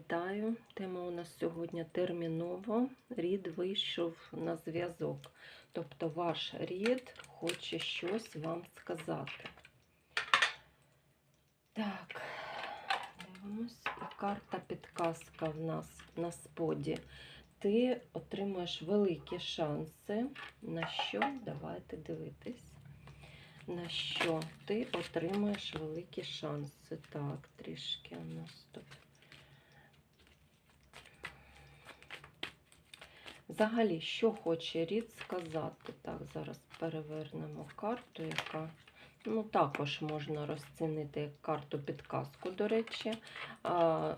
Вітаю! Тема у нас сьогодні терміново. Рід вийшов на зв'язок. Тобто ваш рід хоче щось вам сказати. Так, дивимось. І карта підказка в нас на споді. Ти отримаєш великі шанси. На що? Давайте дивитись. На що ти отримаєш великі шанси? Так, трішки у нас. Взагалі, що хоче рід сказати? Так, зараз перевернемо карту, яка ну, також можна розцінити як карту підказку, до речі, а,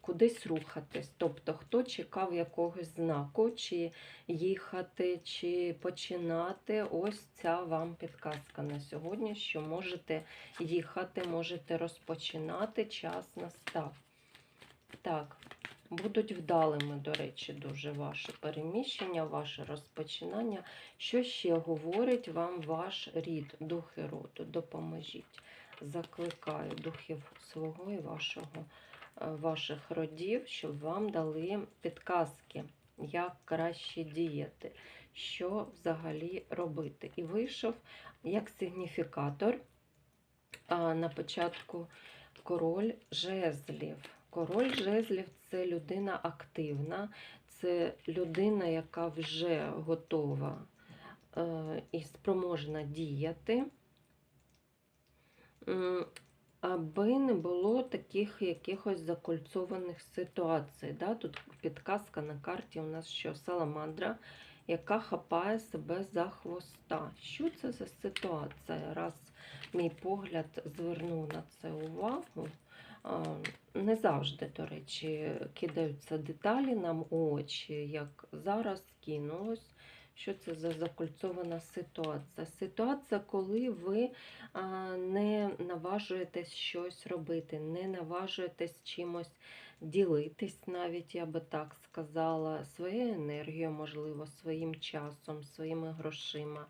кудись рухатись. Тобто, хто чекав якогось знаку, чи їхати, чи починати. Ось ця вам підказка на сьогодні, що можете їхати, можете розпочинати, час настав. Так. Будуть вдалими, до речі, дуже ваше переміщення, ваше розпочинання. Що ще говорить вам ваш рід, духи роду? Допоможіть. Закликаю духів свого і вашого, е, ваших родів, щоб вам дали підказки, як краще діяти, що взагалі робити. І вийшов як сигніфікатор на початку король жезлів. Король жезлів це людина активна, це людина, яка вже готова е, і спроможна діяти, аби не було таких якихось закольцованих ситуацій. Да? Тут підказка на карті у нас що саламандра, яка хапає себе за хвоста. Що це за ситуація? Раз мій погляд звернув на це увагу. Не завжди, до речі, кидаються деталі нам у очі, як зараз кинулось. Що це за закольцована ситуація? Ситуація, коли ви не наважуєтесь щось робити, не наважуєтесь чимось ділитись, навіть я би так сказала, своєю енергією, можливо, своїм часом, своїми грошима.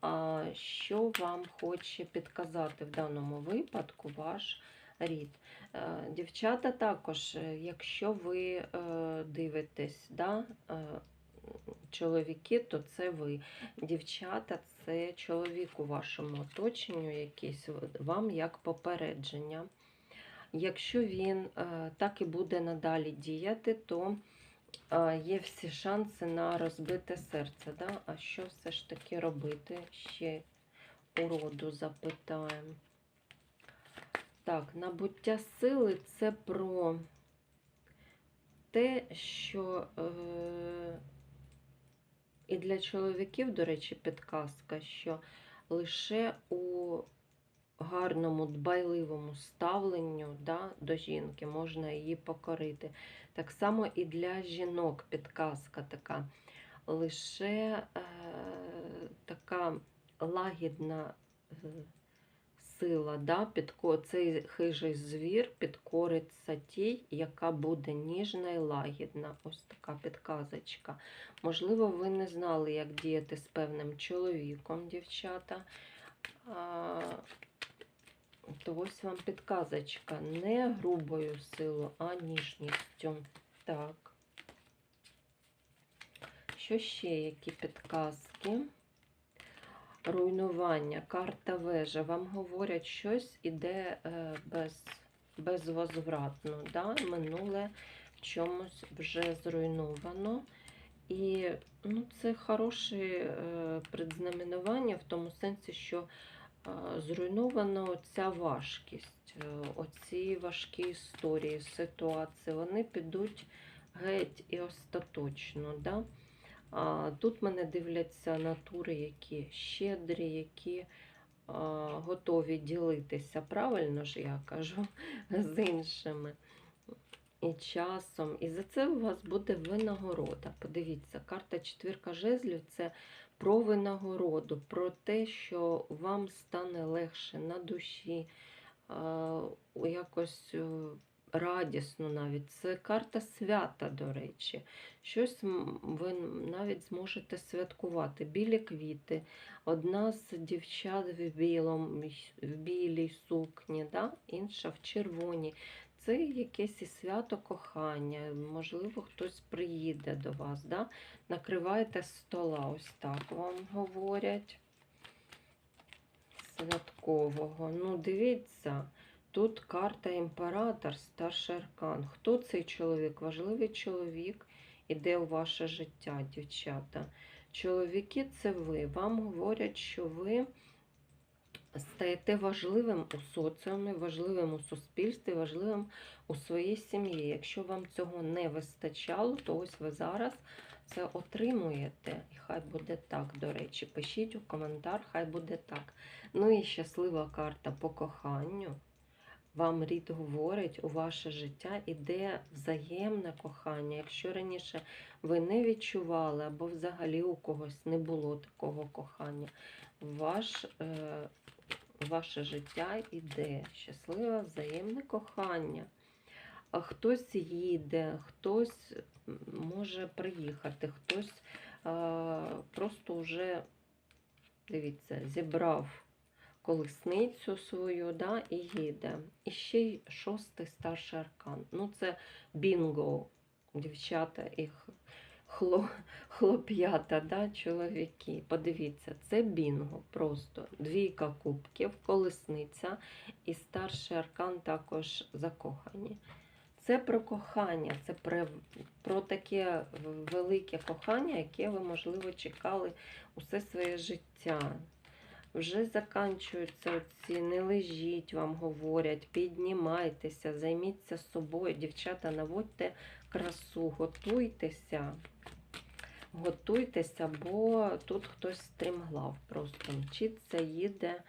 А що вам хоче підказати в даному випадку ваш рід. Е, Дівчата також, е, якщо ви е, дивитесь, да, чоловіки, то це ви. Дівчата це чоловік у вашому оточенню, якийсь вам як попередження. Якщо він так і буде надалі діяти, то є всі шанси на розбите серце. Да? А що все ж таки робити? Ще уроду запитаємо. Так, набуття сили це про те, що е, і для чоловіків, до речі, підказка, що лише у гарному, дбайливому ставленню да, до жінки можна її покорити. Так само і для жінок підказка така. Лише е, така лагідна. Е, сила, да, підко... цей хижий звір підкориться тій, яка буде ніжна і лагідна. Ось така підказочка. Можливо, ви не знали, як діяти з певним чоловіком, дівчата. А... То ось вам підказочка. Не грубою силою, а ніжністю. Так. Що ще які підказки? Руйнування, карта вежа, вам говорять, щось іде е, без, безвозвратно. Да? Минуле в чомусь вже зруйновано. І ну, це хороше е, предзнаменування в тому сенсі, що е, зруйнована ця важкість, оці важкі історії, ситуації, вони підуть геть і остаточно. Да? Тут мене дивляться натури, які щедрі, які готові ділитися. Правильно ж я кажу, з іншими. І часом. І за це у вас буде винагорода. Подивіться, карта четвірка жезлів це про винагороду, про те, що вам стане легше на душі, якось радісно навіть. Це карта свята, до речі. Щось ви навіть зможете святкувати. Білі квіти. Одна з дівчат в білому, в білій сукні, да? інша в червоній. це якесь і свято кохання, можливо, хтось приїде до вас, да? накриваєте стола, ось так вам говорять. Святкового. Ну, дивіться, тут карта імператор, старший аркан. Хто цей чоловік? Важливий чоловік іде у ваше життя, дівчата. Чоловіки це ви. Вам говорять, що ви стаєте важливим у соціумі, важливим у суспільстві, важливим у своїй сім'ї. Якщо вам цього не вистачало, то ось ви зараз це отримуєте. І хай буде так, до речі. Пишіть у коментар, хай буде так. Ну і щаслива карта по коханню. Вам рід говорить, у ваше життя іде взаємне кохання. Якщо раніше ви не відчували або взагалі у когось не було такого кохання, ваш, е, ваше життя іде щасливе взаємне кохання. Хтось їде, хтось може приїхати, хтось е, просто вже, дивіться, зібрав колесницю свою да, і їде. І ще й шостий старший аркан. Ну, це бінго, дівчата і хло, хлоп'ята, да, чоловіки. Подивіться, це бінго просто. Двійка кубків, колесниця і старший аркан також закохані. Це про кохання, це про, про таке велике кохання, яке ви, можливо, чекали усе своє життя. Вже заканчуються ці, не лежіть, вам говорять, піднімайтеся, займіться собою. Дівчата, наводьте красу, готуйтеся. Готуйтеся, бо тут хтось стрімглав просто мчиться, їде.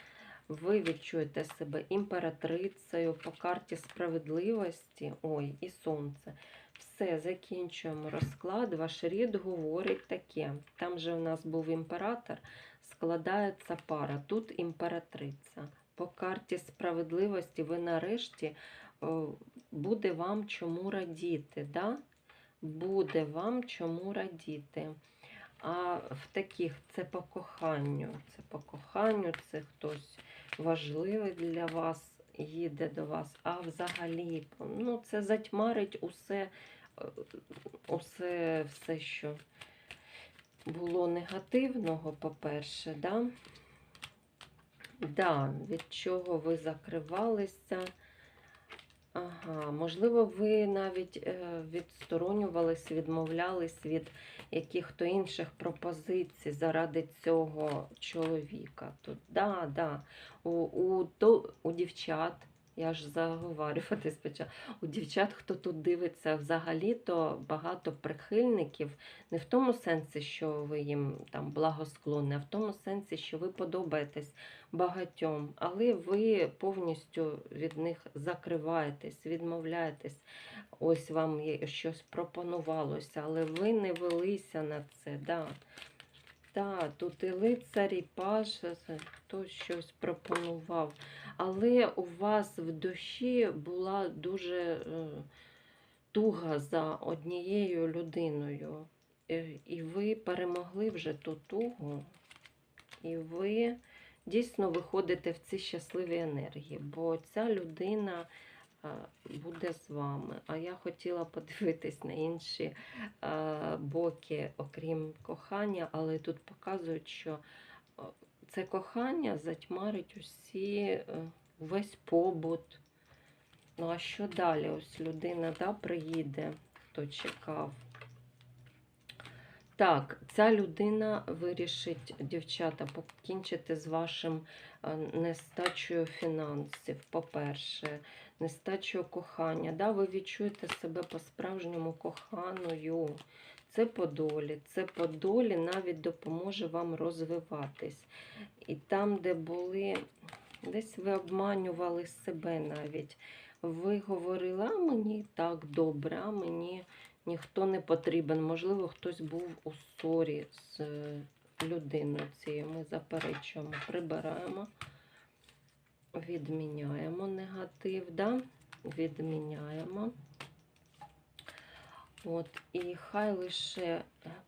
Ви відчуєте себе імператрицею по карті справедливості. Ой, і сонце. Все, закінчуємо розклад. Ваш рід говорить таке. Там же в нас був імператор, складається пара. Тут імператриця. По карті справедливості ви нарешті буде вам чому радіти. Да? Буде вам чому радіти. А в таких це по коханню. Це по коханню, це хтось важливий для вас їде до вас. А взагалі, ну, це затьмарить усе, усе, все, що було негативного, по-перше, да? Да, від чого ви закривалися. Ага, можливо, ви навіть е, відсторонювались, відмовлялись від яких-то інших пропозицій заради цього чоловіка. Тут, да, да. У, у, у дівчат, я ж заговарювати спочатку, у дівчат, хто тут дивиться, взагалі-то багато прихильників, не в тому сенсі, що ви їм там благосклонні, а в тому сенсі, що ви подобаєтесь багатьом, але ви повністю від них закриваєтесь, відмовляєтесь. Ось вам щось пропонувалося, але ви не велися на це. Да. Да, тут і лицар, і паж, хтось щось пропонував. Але у вас в душі була дуже е, туга за однією людиною. Е, І ви перемогли вже ту тугу. І ви дійсно виходите в ці щасливі енергії, бо ця людина буде з вами. А я хотіла подивитись на інші боки, окрім кохання, але тут показують, що це кохання затьмарить усі, е, весь побут. Ну, а що далі? Ось людина да, приїде, хто чекав. Так, ця людина вирішить, дівчата, покінчити з вашим е, нестачею фінансів, по-перше, нестачею кохання. Да, ви відчуєте себе по-справжньому коханою. Це по долі. Це по долі навіть допоможе вам розвиватись. І там, де були, десь ви обманювали себе навіть. Ви говорили, а мені так добре, а мені ніхто не потрібен. Можливо, хтось був у ссорі з е, людиною цією. Ми заперечуємо, прибираємо, відміняємо негатив, да? відміняємо. От, і хай лише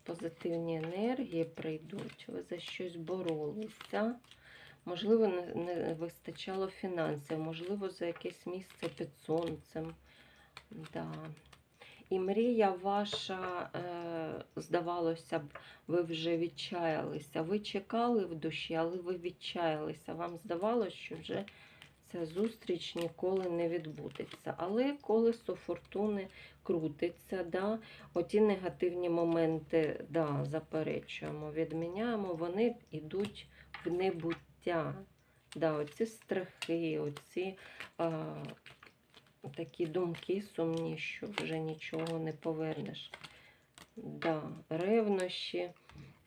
позитивні енергії прийдуть, ви за щось боролися. Можливо, не, вистачало фінансів, можливо, за якесь місце під сонцем Да. І мрія ваша, е, здавалося б, ви вже відчаялися. Ви чекали в душі, але ви відчаялися. Вам здавалося, що вже ця зустріч ніколи не відбудеться. Але колесо фортуни крутиться, да? оті негативні моменти, да, заперечуємо, відміняємо, вони йдуть в небуття. Да, оці страхи, оці а, такі думки сумні, що вже нічого не повернеш. Да, ревнощі.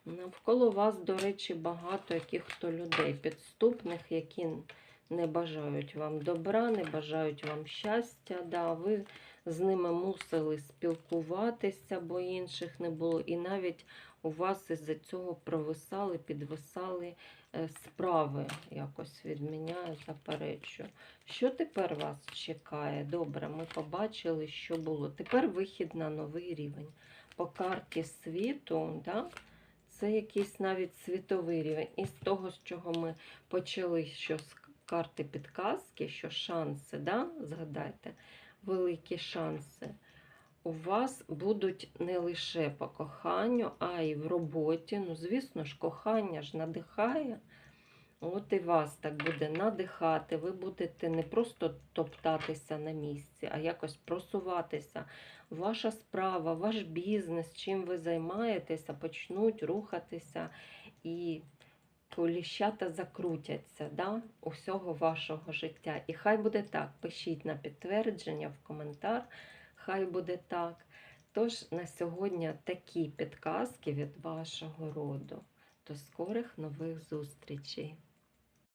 Навколо вас, до речі, багато яких то людей підступних, які не бажають вам добра, не бажають вам щастя. Да, ви з ними мусили спілкуватися, бо інших не було. І навіть у вас із-за цього провисали, підвисали е, справи. Якось відміняю, заперечую. Що тепер вас чекає? Добре, ми побачили, що було. Тепер вихід на новий рівень. По карті світу, да, це якийсь навіть світовий рівень. І з того, з чого ми почали, що з карти підказки, що шанси, да, згадайте, великі шанси. У вас будуть не лише по коханню, а й в роботі. Ну, звісно ж, кохання ж надихає. От і вас так буде надихати. Ви будете не просто топтатися на місці, а якось просуватися. Ваша справа, ваш бізнес, чим ви займаєтеся, почнуть рухатися і коліщата закрутяться да, усього вашого життя. І хай буде так. Пишіть на підтвердження в коментар. Хай буде так. Тож на сьогодні такі підказки від вашого роду. До скорих нових зустрічей!